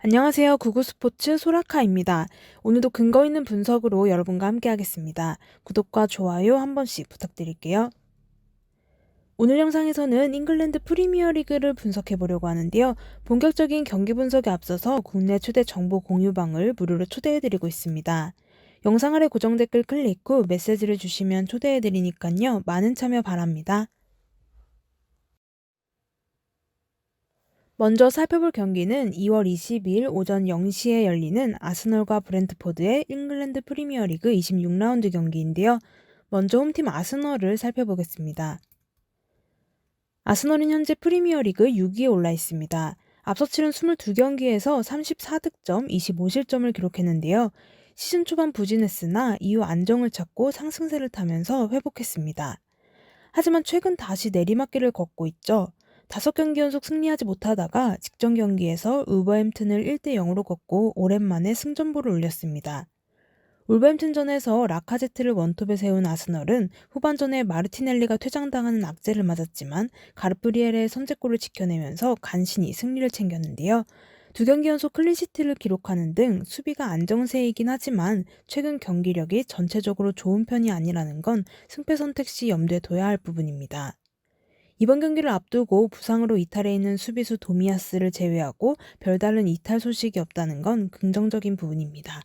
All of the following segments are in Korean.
안녕하세요. 구구스포츠 소라카입니다. 오늘도 근거 있는 분석으로 여러분과 함께 하겠습니다. 구독과 좋아요 한 번씩 부탁드릴게요. 오늘 영상에서는 잉글랜드 프리미어 리그를 분석해 보려고 하는데요. 본격적인 경기 분석에 앞서서 국내 최대 정보 공유방을 무료로 초대해 드리고 있습니다. 영상 아래 고정 댓글 클릭 후 메시지를 주시면 초대해 드리니까요. 많은 참여 바랍니다. 먼저 살펴볼 경기는 2월 22일 오전 0시에 열리는 아스널과 브렌트포드의 잉글랜드 프리미어리그 26라운드 경기인데요. 먼저 홈팀 아스널을 살펴보겠습니다. 아스널은 현재 프리미어리그 6위에 올라 있습니다. 앞서 치른 22경기에서 34득점, 25실점을 기록했는데요. 시즌 초반 부진했으나 이후 안정을 찾고 상승세를 타면서 회복했습니다. 하지만 최근 다시 내리막길을 걷고 있죠. 다섯 경기 연속 승리하지 못하다가 직전 경기에서 울버햄튼을 1대 0으로 꺾고 오랜만에 승전보를 올렸습니다. 울버햄튼전에서 라카제트를 원톱에 세운 아스널은 후반전에 마르티넬리가 퇴장당하는 악재를 맞았지만 가르프리엘의 선제골을 지켜내면서 간신히 승리를 챙겼는데요. 두 경기 연속 클린시트를 기록하는 등 수비가 안정세이긴 하지만 최근 경기력이 전체적으로 좋은 편이 아니라는 건 승패 선택 시 염두에 둬야 할 부분입니다. 이번 경기를 앞두고 부상으로 이탈해 있는 수비수 도미아스를 제외하고 별다른 이탈 소식이 없다는 건 긍정적인 부분입니다.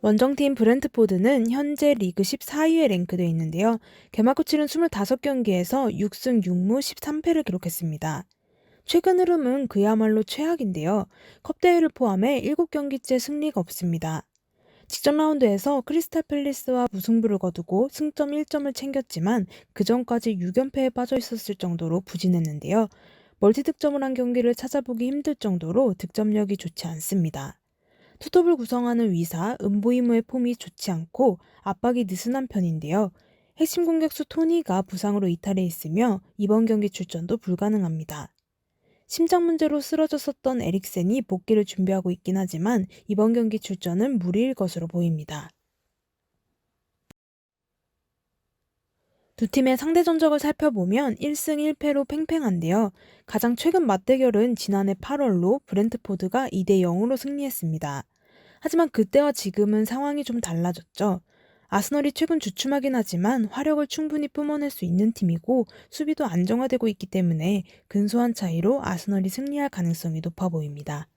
원정팀 브렌트포드는 현재 리그 14위에 랭크되어 있는데요. 개막 후 치른 25경기에서 6승 6무 13패를 기록했습니다. 최근 흐름은 그야말로 최악인데요. 컵대회를 포함해 7경기째 승리가 없습니다. 직전 라운드에서 크리스탈 팰리스와 무승부를 거두고 승점 1점을 챙겼지만 그 전까지 6연패에 빠져 있었을 정도로 부진했는데요. 멀티 득점을 한 경기를 찾아보기 힘들 정도로 득점력이 좋지 않습니다. 투톱을 구성하는 위사 은보이무의 폼이 좋지 않고 압박이 느슨한 편인데요. 핵심 공격수 토니가 부상으로 이탈해 있으며 이번 경기 출전도 불가능합니다. 심장 문제로 쓰러졌었던 에릭센이 복귀를 준비하고 있긴 하지만 이번 경기 출전은 무리일 것으로 보입니다. 두 팀의 상대 전적을 살펴보면 1승 1패로 팽팽한데요. 가장 최근 맞대결은 지난해 8월로 브렌트포드가 2대 0으로 승리했습니다. 하지만 그때와 지금은 상황이 좀 달라졌죠. 아스널이 최근 주춤하긴 하지만 화력을 충분히 뿜어낼 수 있는 팀이고 수비도 안정화되고 있기 때문에 근소한 차이로 아스널이 승리할 가능성이 높아 보입니다.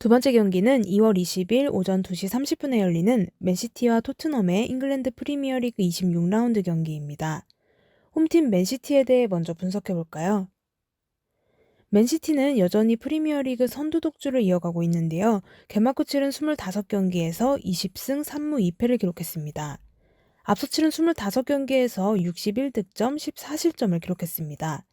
두 번째 경기는 2월 20일 오전 2시 30분에 열리는 맨시티와 토트넘의 잉글랜드 프리미어리그 26라운드 경기입니다. 홈팀 맨시티에 대해 먼저 분석해 볼까요? 맨시티는 여전히 프리미어리그 선두 독주를 이어가고 있는데요. 개막 후 치른 25경기에서 20승 3무 2패를 기록했습니다. 앞서 치른 25경기에서 61득점 14실점을 기록했습니다.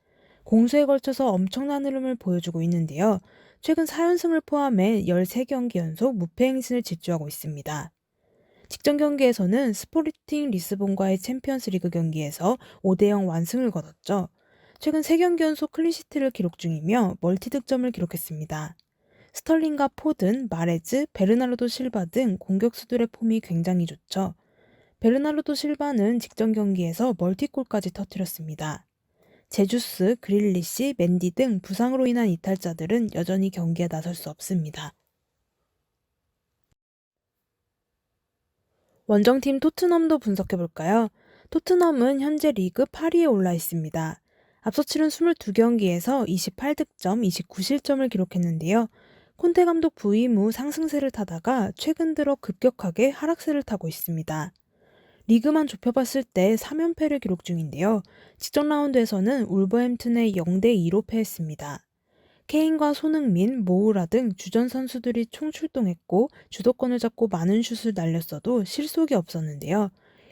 공수에 걸쳐서 엄청난 흐름을 보여주고 있는데요. 최근 4연승을 포함해 13경기 연속 무패 행진을 질주하고 있습니다. 직전 경기에서는 스포르팅 리스본과의 챔피언스 리그 경기에서 5대0 완승을 거뒀죠. 최근 3경기 연속 클린시트를 기록 중이며 멀티 득점을 기록했습니다. 스털링과 포든, 마레즈, 베르나르도 실바 등 공격수들의 폼이 굉장히 좋죠. 베르나르도 실바는 직전 경기에서 멀티골까지 터뜨렸습니다. 제주스, 그릴리시, 맨디 등 부상으로 인한 이탈자들은 여전히 경기에 나설 수 없습니다. 원정팀 토트넘도 분석해볼까요? 토트넘은 현재 리그 8위에 올라 있습니다. 앞서 치른 22경기에서 28득점, 29실점을 기록했는데요. 콘테 감독 부임 후 상승세를 타다가 최근 들어 급격하게 하락세를 타고 있습니다. 리그만 좁혀봤을 때 3연패를 기록 중인데요. 직전 라운드에서는 울버햄튼에 0대2로 패했습니다. 케인과 손흥민, 모우라 등 주전 선수들이 총출동했고 주도권을 잡고 많은 슛을 날렸어도 실속이 없었는데요.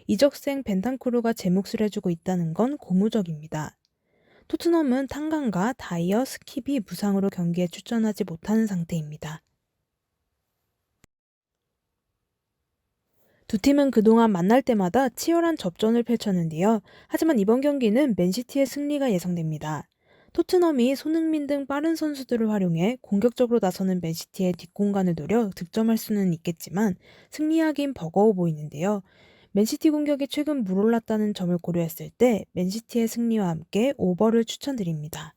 이적생 벤탄쿠르가 제 몫을 해주고 있다는 건 고무적입니다. 토트넘은 탄강과 다이어, 스킵이 부상으로 경기에 출전하지 못하는 상태입니다. 두 팀은 그동안 만날 때마다 치열한 접전을 펼쳤는데요. 하지만 이번 경기는 맨시티의 승리가 예상됩니다. 토트넘이 손흥민 등 빠른 선수들을 활용해 공격적으로 나서는 맨시티의 뒷공간을 노려 득점할 수는 있겠지만 승리하긴 버거워 보이는데요. 맨시티 공격이 최근 물올랐다는 점을 고려했을 때 맨시티의 승리와 함께 오버를 추천드립니다.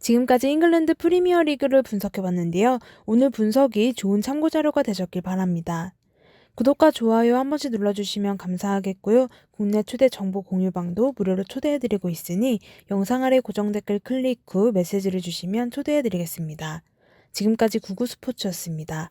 지금까지 잉글랜드 프리미어 리그를 분석해 봤는데요. 오늘 분석이 좋은 참고 자료가 되셨길 바랍니다. 구독과 좋아요 한 번씩 눌러주시면 감사하겠고요. 국내 최대 정보 공유방도 무료로 초대해드리고 있으니 영상 아래 고정 댓글 클릭 후 메시지를 주시면 초대해드리겠습니다. 지금까지 구구스포츠였습니다.